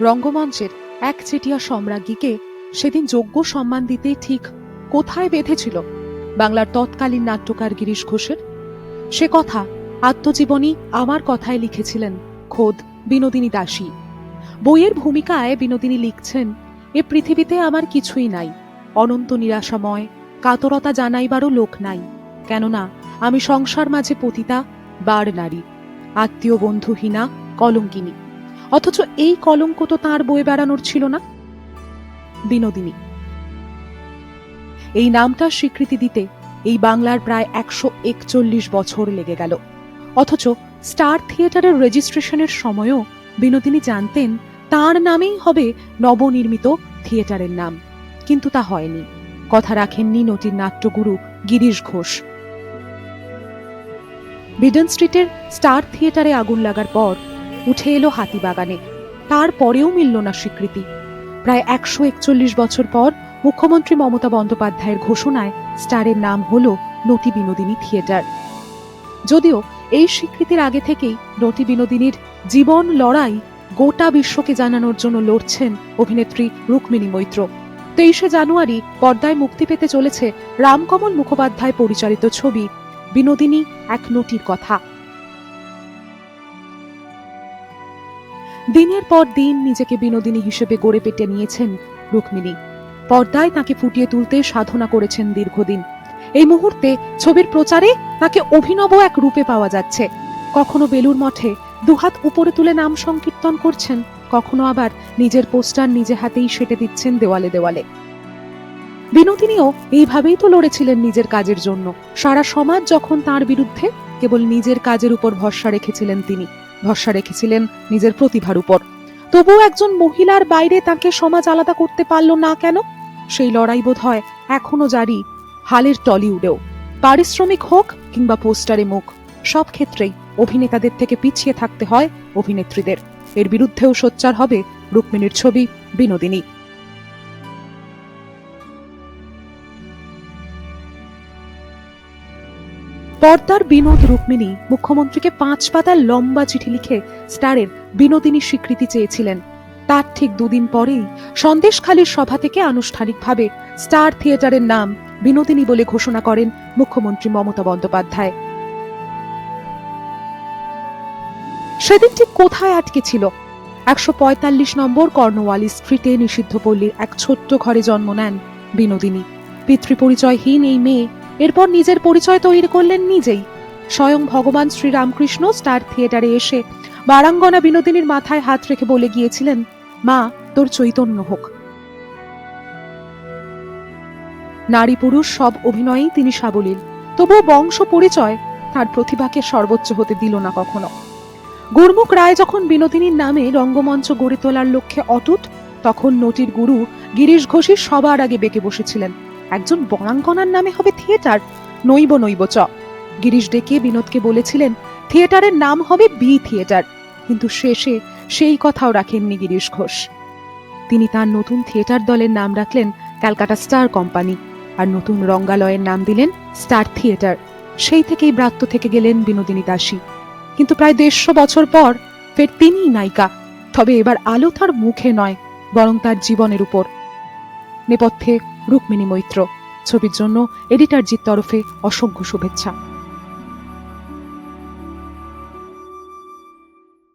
রঙ্গমঞ্চের এক একচেটিয়া সম্রাজ্ঞীকে সেদিন যোগ্য সম্মান দিতে ঠিক কোথায় বেঁধেছিল বাংলার তৎকালীন নাট্যকার গিরিশ ঘোষের? সে কথা আত্মজীবনী আমার কথায় লিখেছিলেন খোদ বিনোদিনী দাসী। বইয়ের ভূমিকায় বিনোদিনী লিখছেন, এ পৃথিবীতে আমার কিছুই নাই। অনন্ত নিরাশাময়, কাতরতা জানাইবারও লোক নাই। কেননা আমি সংসার মাঝে পতিতা, বার নারী। আত্মীয় বন্ধুহীনা কলঙ্কিনী। অথচ এই কলঙ্ক তো তাঁর বয়ে বেড়ানোর ছিল না। বিনোদিনী, এই নামটার স্বীকৃতি দিতে এই বাংলার প্রায় একশো একচল্লিশ বছর লেগে গেল। অথচ স্টার থিয়েটারের রেজিস্ট্রেশনের সময়ও বিনোদিনী জানতেন তার নামেই হবে নবনির্মিত থিয়েটারের নাম। কিন্তু তা হয়নি। কথা রাখেননি নটির নাট্যগুরু গিরিশ ঘোষ। বিডন স্ট্রিটের স্টার থিয়েটারে আগুন লাগার পর উঠে এলো হাতিবাগানে তারপরেও মিলল না স্বীকৃতি। প্রায় একশো একচল্লিশ বছর পর মুখ্যমন্ত্রী মমতা বন্দ্যোপাধ্যায়ের ঘোষণায় স্টারের নাম হল নটি বিনোদিনী থিয়েটার। যদিও এই স্বীকৃতির আগে থেকেই নটি বিনোদিনীর জীবন লড়াই গোটা বিশ্বকে জানানোর জন্য লড়ছেন অভিনেত্রী রুক্মিণী মৈত্র। তেইশে জানুয়ারি পর্দায় মুক্তি পেতে চলেছে রামকমল মুখোপাধ্যায় পরিচালিত ছবি বিনোদিনী এক নটির কথা। দিনের পর দিন নিজেকে বিনোদিনী হিসেবে গড়ে পেটে নিয়েছেন রুক্মিণী। পর্দায় তাকে ফুটিয়ে তুলতে সাধনা করেছেন দীর্ঘদিন। এই মুহূর্তে ছবির প্রচারে তাকে অভিনব এক রূপে পাওয়া যাচ্ছে। কখনো বেলুর মঠে দুহাত উপরে তুলে নাম সংকীর্তন করছেন, কখনো আবার নিজের পোস্টার নিজে হাতেই সেটে দিচ্ছেন দেওয়ালে দেওয়ালে। বিনোদিনীও এইভাবেই তো লড়েছিলেন নিজের কাজের জন্য। সারা সমাজ যখন তার বিরুদ্ধে, কেবল নিজের কাজের উপর ভরসা রেখেছিলেন তিনি। ভরসা রেখেছিলেন নিজের প্রতিভার উপর। তবুও একজন মহিলার বাইরে তাকে সমাজ আলাদা করতে পারল না কেন? সেই লড়াই বোধ হয় এখনও জারি, হালের টলিউডেও। পারিশ্রমিক হোক কিংবা পোস্টারে মুখ, সব ক্ষেত্রেই অভিনেতাদের থেকে পিছিয়ে থাকতে হয় অভিনেত্রীদের। এর বিরুদ্ধেও সোচ্চার হবে রুক্মিণীর ছবি বিনোদিনী। পর্দার বিনোদ রুক্মিণী মুখ্যমন্ত্রীকে পাঁচ পাতার লম্বা চিঠি লিখে স্টারের বিনোদিনীর স্বীকৃতি চেয়েছিলেন। তার ঠিক দুদিন পরেই সন্দেশখালীর সভা থেকে আনুষ্ঠানিকভাবে স্টার থিয়েটারের নাম বিনোদিনী বলে ঘোষণা করেন মুখ্যমন্ত্রী মমতা বন্দ্যোপাধ্যায়। সেদিন ঠিক কোথায় আটকে ছিল? একশো পঁয়তাল্লিশ নম্বর কর্নওয়ালি স্ট্রিটে নিষিদ্ধ পল্লীর এক ছোট্ট ঘরে জন্ম নেন বিনোদিনী। পিতৃপরিচয়হীন এই মেয়ে এরপর নিজের পরিচয় তৈরি করলেন নিজেই। স্বয়ং ভগবান শ্রীরামকৃষ্ণ স্টার থিয়েটারে এসে বারাঙ্গনা বিনোদিনীর মাথায় হাত রেখে বলে গিয়েছিলেন, মা, তোর চৈতন্য হোক। নারী পুরুষ সব অভিনয়েই তিনি সাবলীল। তবুও বংশ পরিচয় তার প্রতিভাকে সর্বোচ্চ হতে দিল না কখনো। গুরমুখ রায় যখন বিনোদিনীর নামে রঙ্গমঞ্চ গড়ে তোলার লক্ষ্যে অটুট, তখন নটির গুরু গিরিশ ঘোষী সবার আগে বেঁকে বসেছিলেন। একজন বরাঙ্গনার নামে হবে থিয়েটার। নইব নইব, চ। গিরিশ ডেকে বিনোদকে বলেছিলেন, থিয়েটারের নাম হবে বি থিয়েটার। কিন্তু শেষে সেই কথাও রাখেননি গিরিশ ঘোষ। তিনি তার নতুন থিয়েটার দলের নাম রাখলেন ক্যালকাটা স্টার কোম্পানি আর নতুন রঙ্গালয়ের নাম দিলেন স্টার থিয়েটার। সেই থেকেই ব্রাত্য থেকে গেলেন বিনোদিনী দাসী। কিন্তু প্রায় দেড়শো বছর পর ফের তিনিই নায়িকা। তবে এবার আলো তার মুখে নয়, বরং তার জীবনের উপর। নেপথ্যে রুক্মিণী মৈত্র। ছবির জন্য এডিটারজির তরফে অসংখ্য শুভেচ্ছা।